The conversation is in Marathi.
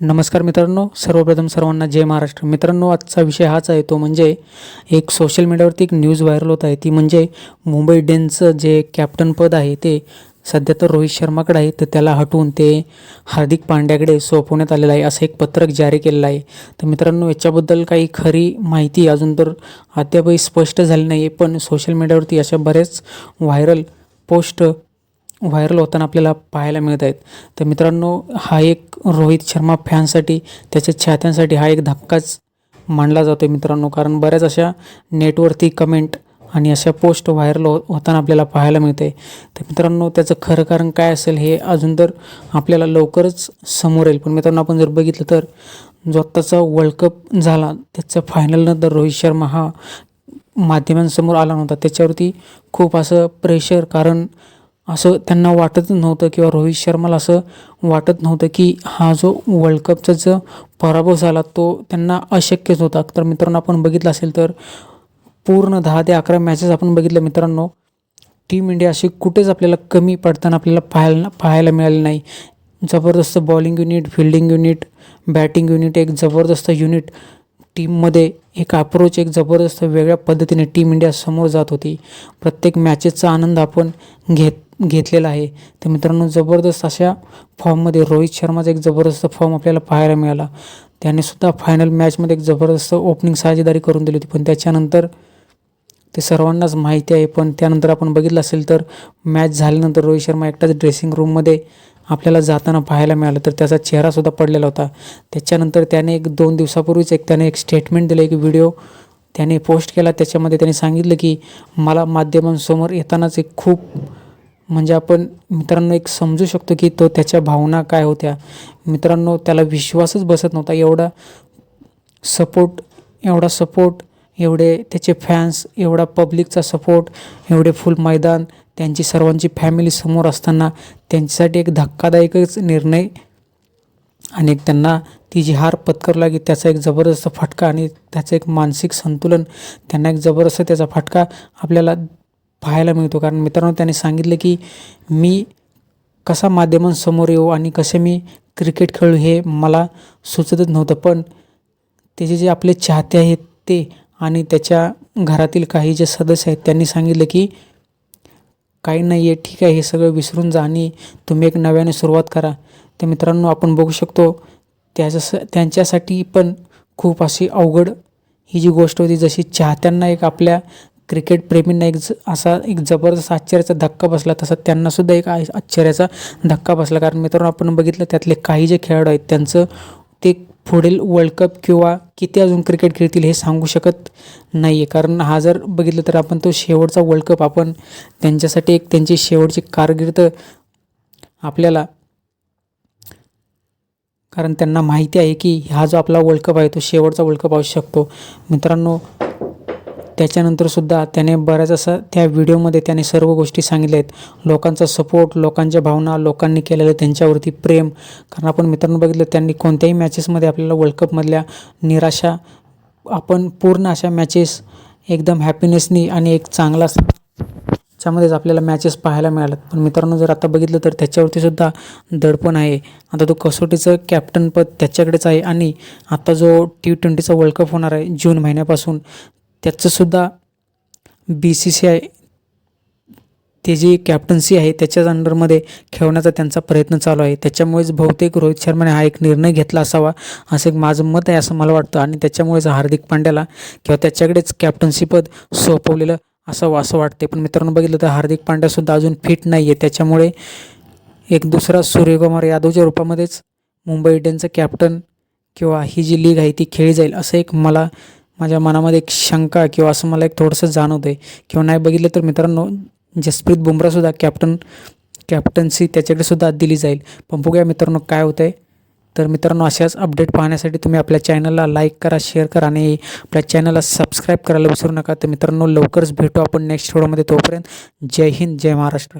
नमस्कार मित्रांनो सर्वप्रथम सर्वांना जय महाराष्ट्र. मित्रांनो आजचा विषय हाच आहे तो म्हणजे एक सोशल मीडियावरती एक न्यूज व्हायरल होत आहे. ती म्हणजे मुंबई इंडियन्सचं जे कॅप्टन पद आहे ते सध्या तर रोहित शर्माकडे आहे. तर त्याला हटवून ते हार्दिक पांड्याकडे सोपवण्यात आलेलं आहे असं एक पत्रक जारी केलेलं आहे. तर मित्रांनो याच्याबद्दल काही खरी माहिती अजून तर अद्यापही स्पष्ट झाली नाही आहे पण सोशल मीडियावरती अशा बऱ्याच व्हायरल पोस्ट व्हायरल होताना आपल्याला पाहायला मिळत आहेत. तर मित्रांनो हा एक रोहित शर्मा फॅनसाठी त्याच्या चाहत्यांसाठी हा एक धक्काच मानला जातो आहे मित्रांनो. कारण बऱ्याच अशा नेटवरती कमेंट आणि अशा पोस्ट व्हायरल हो होताना आपल्याला पाहायला मिळते तर मित्रांनो त्याचं खरं कारण काय असेल हे अजून तर आपल्याला लवकरच समोर येईल. पण मित्रांनो आपण जर बघितलं तर जो आत्ताचा वर्ल्ड कप झाला त्याचं फायनलनंतर रोहित शर्मा हा माध्यमांसमोर आला नव्हता. त्याच्यावरती खूप असं प्रेशर कारण असं त्यांना वाटतच नव्हतं किंवा रोहित शर्माला असं वाटत नव्हतं की हा जो वर्ल्ड कपचा जो पराभव झाला तो त्यांना अशक्यच होता. तर मित्रांनो आपण बघितलं असेल तर पूर्ण दहा ते अकरा मॅचेस आपण बघितलं मित्रांनो. टीम इंडिया अशी कुठेच आपल्याला कमी पडताना आपल्याला पाहायला पाहायला मिळाली नाही. जबरदस्त bowling unit fielding unit batting unit एक जबरदस्त युनिट टीममध्ये एक अप्रोच एक जबरदस्त वेगळ्या पद्धतीने टीम इंडिया समोर जात होती. प्रत्येक मॅचेसचा आनंद आपण घेत घेतलेला आहे. तर मित्रांनो जबरदस्त अशा फॉर्ममध्ये रोहित शर्माचा एक जबरदस्त फॉर्म आपल्याला पाहायला मिळाला. त्याने सुद्धा फायनल मॅचमध्ये एक जबरदस्त ओपनिंग साजेदारी करून दिली होती. पण त्याच्यानंतर ते सर्वांनाच माहिती आहे. पण त्यानंतर आपण बघितलं असेल तर मॅच झाल्यानंतर रोहित शर्मा एकटाच ड्रेसिंग रूममध्ये आपल्याला जाताना पाहायला मिळालं. तर त्याचा चेहरासुद्धा पडलेला होता. त्याच्यानंतर त्याने एक दोन दिवसापूर्वीच एक त्याने एक स्टेटमेंट दिलं एक व्हिडिओ त्याने पोस्ट केला. त्याच्यामध्ये त्याने सांगितलं की मला माध्यमांसमोर येतानाच एक खूप म्हणजे आपण मित्रांनो एक समजू शकतो की तो त्याच्या भावना काय होत्या. मित्रांनो त्याला विश्वासच बसत नव्हता. एवढा सपोर्ट एवढा सपोर्ट एवढे त्याचे फॅन्स एवढा पब्लिकचा सपोर्ट एवढे फुल मैदान त्यांची सर्वांची फॅमिली समोर असताना त्यांच्यासाठी एक धक्कादायकच निर्णय आणि एक त्यांना ती जी हार पत्करू लागली त्याचा एक जबरदस्त फटका आणि त्याचं एक मानसिक संतुलन त्यांना एक जबरदस्त त्याचा फटका आपल्याला पाहायला मिळतो. कारण मित्रांनो त्याने सांगितलं की मी कसा माध्यमांसमोर येऊ आणि कसे मी क्रिकेट खेळू हे मला सुचतच नव्हतं. पण त्याचे जे आपले चाहते आहेत ते आणि त्याच्या घरातील काही जे सदस्य आहेत त्यांनी सांगितलं की काही नाही आहे ठीक आहे हे सगळं विसरून जा आणि तुम्ही एक नव्याने सुरुवात करा. तर मित्रांनो आपण बघू शकतो त्याच्या त्यांच्यासाठी पण खूप अशी अवघड ही जी गोष्ट होती जशी चाहत्यांना एक आपल्या क्रिकेट प्रेमींना एक ज असा एक जबरदस्त आश्चर्याचा धक्का बसला तसा त्यांनासुद्धा एक आश्चर्याचा धक्का बसला. कारण मित्रांनो आपण बघितलं त्यातले काही जे खेळाडू आहेत त्यांचं ते पुढील वर्ल्ड कप किंवा किती अजून क्रिकेट खेळतील हे सांगू शकत नाही आहे कारण हा जर बघितलं तर आपण तो शेवटचा वर्ल्ड कप आपण त्यांच्यासाठी एक त्यांची शेवटची कारकीर्द आपल्याला कारण त्यांना माहिती आहे की हा जो आपला वर्ल्ड कप आहे तो शेवटचा वर्ल्ड कप असू शकतो. मित्रांनो त्याच्यानंतरसुद्धा त्याने बऱ्याच असं त्या व्हिडिओमध्ये त्याने सर्व गोष्टी सांगितल्या आहेत. लोकांचा सपोर्ट लोकांच्या भावना लोकांनी केलेलं त्यांच्यावरती प्रेम. कारण आपण मित्रांनो बघितलं त्यांनी कोणत्याही मॅचेसमध्ये आपल्याला वर्ल्ड कपमधल्या निराशा आपण पूर्ण अशा मॅचेस एकदम हॅपीनेसनी आणि एक चांगला त्यामध्येच आपल्याला मॅचेस पाहायला मिळाल्यात. पण मित्रांनो जर आता बघितलं तर त्याच्यावरती सुद्धा दडपण आहे. आता तो कसोटीचं कॅप्टनपद त्याच्याकडेच आहे आणि आता जो टी ट्वेंटीचा वर्ल्ड कप होणार आहे जून महिन्यापासून त्याचंसुद्धा बी सी सी आय ते जी कॅप्टन्सी आहे त्याच्याच अंडरमध्ये खेळवण्याचा त्यांचा प्रयत्न चालू आहे. त्याच्यामुळेच बहुतेक रोहित शर्माने हा एक निर्णय घेतला असावा असं एक माझं मत आहे असं मला वाटतं. आणि त्याच्यामुळेच हार्दिक पांड्याला किंवा त्याच्याकडेच कॅप्टन्सीपद सोपवलेलं असावं असं वाटते पण मित्रांनो बघितलं तर हार्दिक पांड्यासुद्धा अजून फिट नाही आहे त्याच्यामुळे एक दुसरा सूर्यकुमार यादवच्या रूपामध्येच मुंबई इंडियन्सचं कॅप्टन किंवा ही जी लीग आहे ती खेळली जाईल असं एक मला माझ्या मनामध्ये एक शंका किंवा असं मला एक थोडंसं जाणवतं आहे किंवा नाही बघितलं तर मित्रांनो जसप्रीत बुमरासुद्धा कॅप्टन कॅप्टन्सी त्याच्याकडे सुद्धा दिली जाईल. पण बघूया मित्रांनो काय होतं आहे तर मित्रांनो अशाच अपडेट पाहण्यासाठी तुम्ही आपल्या चॅनलला लाईक करा शेअर करा आणि आपल्या चॅनलला सबस्क्राईब करायला विसरू नका. तर मित्रांनो लवकरच भेटू आपण नेक्स्ट व्हिडिओमध्ये तोपर्यंत. जय हिंद जय महाराष्ट्र.